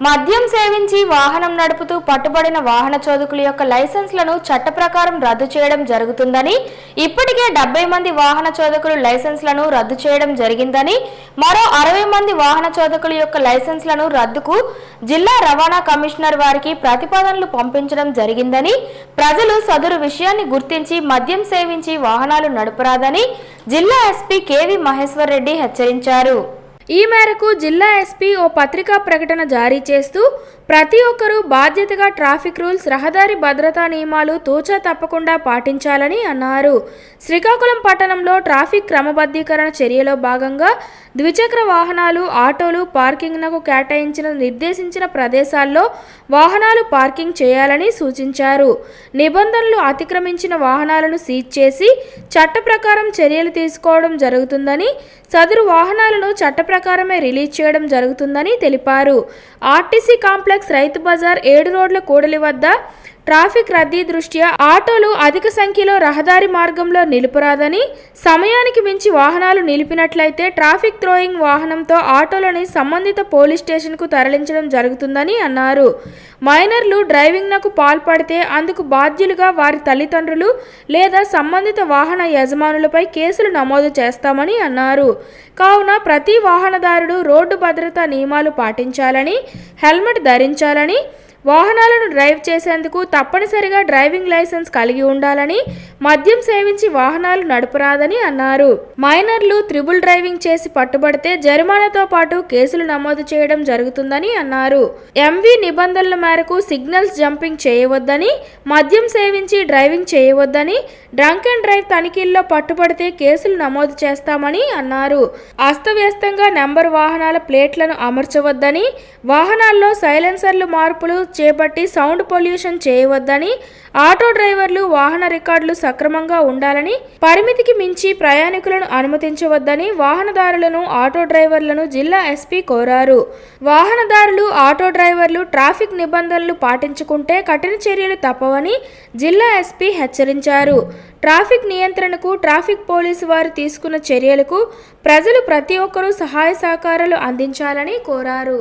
మద్యం సేవించి వాహనం నడుపుతూ పట్టుబడిన వాహన చోదకుల యొక్క లైసెన్స్లను చట్ట ప్రకారం రద్దు చేయడం జరుగుతుందని ఇప్పటికే డెబ్బై మంది వాహన చోదకులు లైసెన్స్లను రద్దు చేయడం జరిగిందని మరో అరవై మంది వాహన చోదకుల యొక్క లైసెన్స్లను రద్దుకు జిల్లా రవాణా కమిషనర్ వారికి ప్రతిపాదనలు పంపించడం జరిగిందని ప్రజలు సదరు విషయాన్ని గుర్తించి మద్యం సేవించి వాహనాలు నడపరాదని జిల్లా ఎస్పీ కేవి మహేశ్వర్ రెడ్డి హెచ్చరించారు. ఈ మేరకు జిల్లా ఎస్పీ ఓ పత్రికా ప్రకటన జారీ చేస్తూ ప్రతి ఒక్కరూ బాధ్యతగా ట్రాఫిక్ రూల్స్ రహదారి భద్రతా నియమాలు తూచా తప్పకుండా పాటించాలని అన్నారు. శ్రీకాకుళం పట్టణంలో ట్రాఫిక్ క్రమబద్ధీకరణ చర్యలో భాగంగా ద్విచక్ర వాహనాలు ఆటోలు పార్కింగ్నకు కేటాయించిన నిర్దేశించిన ప్రదేశాల్లో వాహనాలు పార్కింగ్ చేయాలని సూచించారు. నిబంధనలు అతిక్రమించిన వాహనాలను సీజ్ చేసి చట్ట ప్రకారం చర్యలు తీసుకోవడం జరుగుతుందని సదరు వాహనాలను చట్ట ప్రకారమే రిలీజ్ చేయడం జరుగుతుందని తెలిపారు. ఆర్టీసీ కాంప్లెక్స్ రైతు బజార్ ఏడు రోడ్ల కూడలి వద్ద ట్రాఫిక్ రద్దీ దృష్ట్యా ఆటోలు అధిక సంఖ్యలో రహదారి మార్గంలో నిలుపురాదని సమయానికి మించి వాహనాలు నిలిపినట్లయితే ట్రాఫిక్ థ్రోయింగ్ వాహనంతో ఆటోలని సంబంధిత పోలీస్ స్టేషన్కు తరలించడం జరుగుతుందని అన్నారు. మైనర్లు డ్రైవింగ్నకు పాల్పడితే అందుకు బాధ్యులుగా వారి తల్లిదండ్రులు లేదా సంబంధిత వాహన యజమానులపై కేసులు నమోదు చేస్తామని అన్నారు. కావున ప్రతి వాహనదారుడు రోడ్డు భద్రతా నియమాలు పాటించాలని హెల్మెట్ ధరించాలని వాహనాలను డ్రైవ్ చేసేందుకు తప్పనిసరిగా డ్రైవింగ్ లైసెన్స్ కలిగి ఉండాలని మద్యం సేవించి వాహనాలు నడపరాదని అన్నారు. మైనర్లు త్రిబుల్ డ్రైవింగ్ చేసి పట్టుబడితే జరిమానాతో పాటు కేసులు నమోదు చేయడం జరుగుతుందని అన్నారు. ఎంవి నిబంధనల మేరకు సిగ్నల్స్ జంపింగ్ చేయవద్దని మద్యం సేవించి డ్రైవింగ్ చేయవద్దని డ్రంక్ అండ్ డ్రైవ్ తనిఖీల్లో పట్టుబడితే కేసులు నమోదు చేస్తామని అన్నారు. అస్తవ్యస్తంగా నెంబర్ వాహనాల ప్లేట్లను అమర్చవద్దని వాహనాల్లో సైలెన్సర్లు మార్పులు చేపట్టి సౌండ్ పొల్యూషన్ చేయవద్దని ఆటో డ్రైవర్లు వాహన రికార్డులు సక్రమంగా ఉండాలని పరిమితికి మించి ప్రయాణికులను అనుమతించవద్దని వాహనదారులను ఆటో డ్రైవర్లను జిల్లా ఎస్పీ కోరారు. వాహనదారులు ఆటో డ్రైవర్లు ట్రాఫిక్ నిబంధనలు పాటించుకుంటే కఠిన చర్యలు తప్పవని జిల్లా ఎస్పీ హెచ్చరించారు. ట్రాఫిక్ నియంత్రణకు ట్రాఫిక్ పోలీసు వారు తీసుకున్న చర్యలకు ప్రజలు ప్రతి ఒక్కరూ సహాయ సహకారాలు అందించాలని కోరారు.